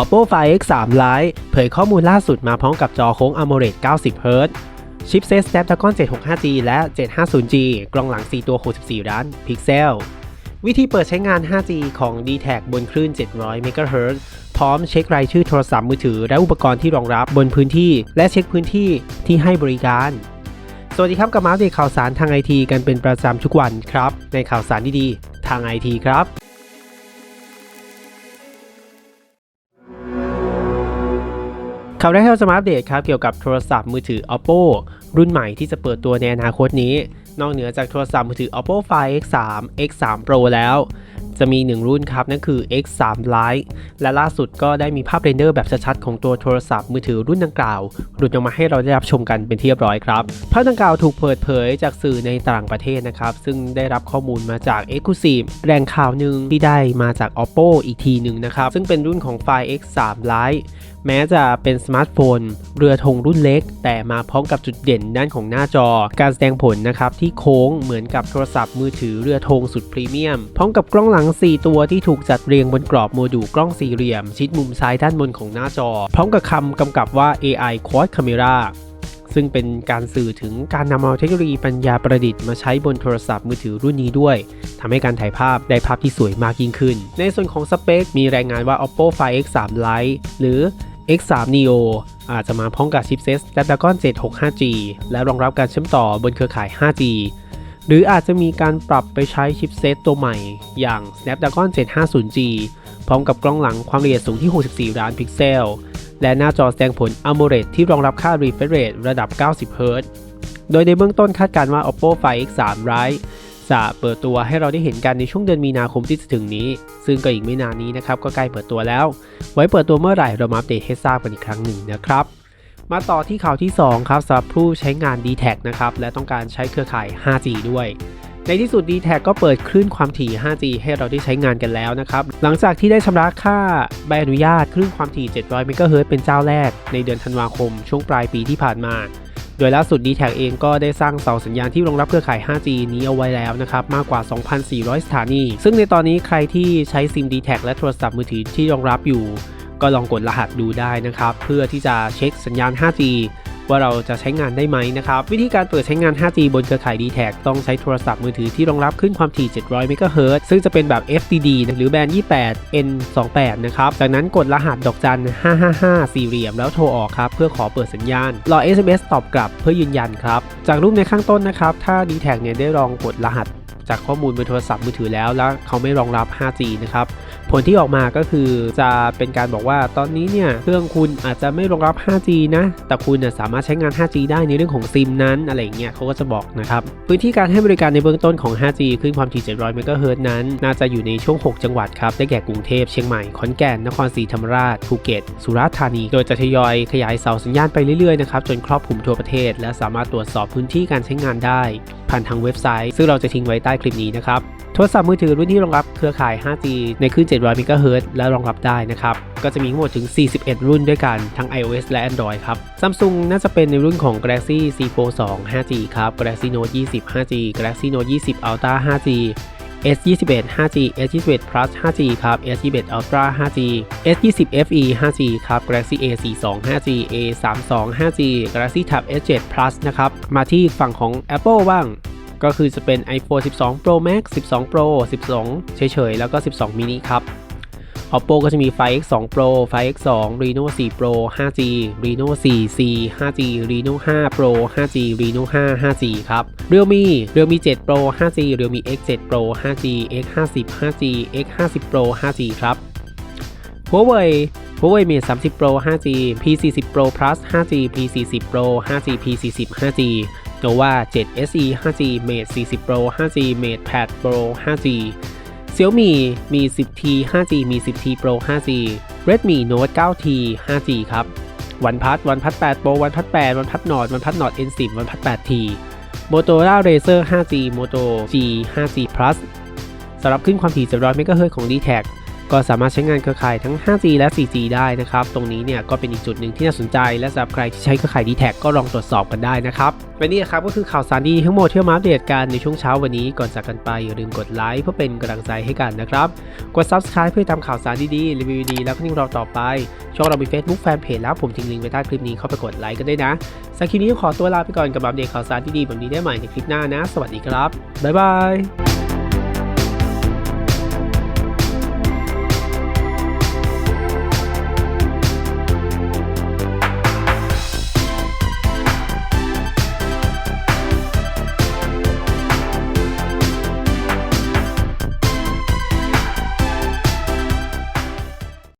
Oppo Find X3 Lite เผยข้อมูลล่าสุดมาพร้อมกับจอโค้ง AMOLED 90 Hz ชิปเซต Snapdragon 765G และ 750G กล้องหลัง 4 ตัว 64 ล้านพิกเซล วิธีเปิดใช้งาน 5G ของ d t แทบนคลื่น 700 MHz พร้อมเช็ครายชื่อโทรศัพท์มือถือ และอุปกรณ์ที่รองรับบนพื้นที่ และเช็คพื้นที่ที่ให้บริการ สวัสดีครับกับมาอัปเดตข่าวสารทางไอทีกันเป็นประจำทุกวันครับ ในข่าวสารดีๆ ทางไอทีครับ ข่าวแรกที่เราจะมาอัปเดตครับเกี่ยวกับโทรศัพท์มือถือ Oppo รุ่นใหม่ที่จะเปิดตัวในอนาคตนี้ นอกเหนือจากโทรศัพท์มือถือ Oppo Find X3 X3 Pro แล้ว จะมี 1 รุ่นครับ นั่นคือ X3 Lite และล่าสุดก็ได้มีภาพเรนเดอร์แบบชัดๆของตัวโทรศัพท์มือถือรุ่นดังกล่าว หลุดออกมาให้เราได้รับชมกันเป็นที่เรียบร้อยครับ ภาพดังกล่าวถูกเปิดเผยจากสื่อในต่างประเทศนะครับ ซึ่งได้รับข้อมูลมาจาก e x c l u s i v e แหล่งข่าวหนึ่งที่ได้มาจาก Oppo อีกทีหนึ่งนะครับซึ่งเป็นรุ่นของ Find X3 Lite แม้จะเป็นสมาร์ทโฟน เรือธงรุ่นเล็ก แต่มาพร้อมกับจุดเด่นด้านของหน้าจอ การแสดงผลนะครับที่โค้งเหมือนกับโทรศัพท์มือถือเรือธงสุดพรีเมียม พร้อมกับกล้องหลัง 4 ตัวที่ถูกจัดเรียงบนกรอบโมดูลกล้องสี่เหลี่ยม ชิดมุมซ้ายด้านบนของหน้าจอ พร้อมกับคำกำกับว่า AI Quad Camera ซึ่งเป็นการสื่อถึงการนำเอาเทคโนโลยีปัญญาประดิษฐ์มาใช้บนโทรศัพท์มือถือรุ่นนี้ด้วย ทำให้การถ่ายภาพได้ภาพที่สวยมากยิ่งขึ้น ในส่วนของสเปค มีรายงานว่า Oppo Find X3 Lite หรือ X3 Neo อาจจะมาพร้อมกับชิปเซ็ต Snapdragon 765G และรองรับการเชื่อมต่อบนเครือข่าย 5G หรืออาจจะมีการปรับไปใช้ชิปเซ็ตตัวใหม่ อย่าง Snapdragon 750G พร้อมกับกล้องหลังความละเอียดสูงที่ 64 ล้านพิกเซล และหน้าจอแสดงผล AMOLED ที่รองรับค่า refresh rate ระดับ 90 Hz โดยในเบื้องต้นคาดการณ์ว่า Oppo Find X3 Lite จะเปิดตัวให้เราได้เห็นกันในช่วงเดือนมีนาคมที่จะถึงนี้ ซึ่งก็อีกไม่นานนี้นะครับก็ใกล้เปิดตัวแล้ว ไว้เปิดตัวเมื่อไหร่เรามาอัปเดตให้ทราบกันอีกครั้งหนึ่งนะครับมาต่อที่ข่าวที่ 2 ครับสำหรับผู้ใช้งาน d t แทนะครับและต้องการใช้เครือข่าย 5G ด้วย ในที่สุด d t แทก็เปิดคลื่นความถี่ 5G ให้เราได้ใช้งานกันแล้วนะครับ หลังจากที่ได้ชำระค่าใบอนุญาตคลื่นความถี่ 700 MHz เฮิรตเป็นเจ้าแรก ในเดือนธันวาคมช่วงปลายปีที่ผ่านมา ดยล่าสุด d t แทเองก็ได้สร้างเสาสัญญาณที่รองรับเครือข่าย 5G นี้เอาไว้แล้วนะครับมากกว่า 2,400 สถานี ซึ่งในตอนนี้ใครที่ใช้ซิม d t แทและโทรศัพท์มือถือที่รองรับอยู่ ก็ลองกดรหัสดูได้นะครับ เพื่อที่จะเช็คสัญญาณ 5G ว่าเราจะใช้งานได้ไหมนะครับ วิธีการเปิดใช้งาน 5G บนเครือข่าย d t แทต้องใช้โทรศัพท์มือถือที่รองรับขึ้นความถี่ 700 MHz ซึ่งจะเป็นแบบ FDD หรือแบนด์ 28 N28 นะครับ จากนั้นกดรหัสดอกจัน 555 สี่เหลี่ยมแล้วโทรออกครับ เพื่อขอเปิดสัญญาณ รอ SMS ตอบกลับเพื่อยืนยันครับ จากรูปในข้างต้นนะครับ ถ้า d t แทเนี่ยได้ลองกดรหัสจากข้อมูลบนโทรศัพท์มือถือแล้วแล้วเขาไม่รองรับ 5G นะครับ ผลที่ออกมาก็คือจะเป็นการบอกว่าตอนนี้เนี่ยเครื่องคุณอาจจะไม่รองรับ 5G นะ แต่คุณสามารถใช้งาน 5G ได้ในเรื่องของซิมนั้นอะไรเงี้ยเขาก็จะบอกนะครับพื้นที่การให้บริการในเบื้องต้นของ 5G ขึ้นความถี่ 700 MHz นั้น น่าจะอยู่ในช่วง 6 จังหวัดครับได้แก่กรุงเทพเชียงใหม่ขอนแก่นนครศรีธรรมราชภูเก็ต สุราษฎร์ธานี โดยจะทยอยขยายเสาสัญญาณไปเรื่อยๆนะครับจนครอบคลุมทั่วประเทศ และสามารถตรวจสอบพื้นที่การใช้งานได้ ผ่านทางเว็บไซต์ ซึ่งเราจะทิ้งไว้ใต้คลิปนี้นะครับ โทรศัพท์มือถือรุ่นที่รองรับเครือข่าย 5G ในคลื่น 700 MHz และรองรับได้นะครับ ก็จะมีทั้งหมดถึง 41 รุ่นด้วยกัน ทั้ง iOS และ Android ครับ Samsung น่าจะเป็นในรุ่นของ Galaxy Z Fold 2 5G ครับ Galaxy Note 20 5G Galaxy Note 20 Ultra 5G S21 5G S21 Plus 5G ครับ S21 Ultra 5G S20 FE 5G ครับ Galaxy A42 5G A32 5G Galaxy Tab S7 Plus นะครับ มาที่ฝั่งของ Apple บ้าง ก็คือจะเป็น iPhone 12 Pro Max 12 Pro 12 เฉยๆ แล้วก็ 12 mini ครับ Oppo ก็จะมี Find X2 Pro Find X2 Reno 4 Pro 5G Reno 4C 5G Reno 5 Pro 5G Reno 5 5G ครับ Realme Realme 7 Pro 5G Realme X7 Pro 5G X50 5G X50 Pro 5G ครับ Huawei Huawei Mate 30 Pro 5G P40 Pro Plus 5G P40 Pro 5G P40 5G Nova 7 SE 5G Mate 40 Pro 5G Mate Pad Pro 5G Xiaomi มี 10T 5G มี 10T Pro 5G Redmi Note 9T 5G ครับ OnePlus OnePlus 8 Pro OnePlus 8 OnePlus Nord OnePlus Nord N10 OnePlus 8T Motorola Razr 5G Moto G 5G Plus สำหรับขึ้นความถี่700 MHz ของ d t แท ก็สามารถใช้งานเครือข่ายทั้ง 5G และ 4G ได้นะครับ ตรงนี้เนี่ยก็เป็นอีกจุดหนึ่งที่น่าสนใจ และสำหรับใครที่ใช้เครือข่าย d t แทก็ลองตรวจสอบกันได้นะครับและนี่ครับก็คือข่าวสารดีทั้งหมดที่มาอัปเดตกันในช่วงเช้าวันนี้ก่อนจากกันไปอย่าลืมกดไลค์เพื่อเป็นกำลังใจให้กันนะครับ กด subscribe เพื่อตามข่าวสารดีๆรีวิวดีๆแล้วก็นิ่งรอต่อไป ช่องเรามี Facebook Fanpage แล้วผมทิ้งลิงก์ไว้ใต้คลิปนี้เข้าไปกดไลค์กันได้นะสำหรับคลิปนี้ขอตัวลาไปก่อนกับอัปเดตข่าวสารดีๆแบบนี้ได้ใหม่ในคลิปหน้านะ สวัสดีครับบ๊ายบาย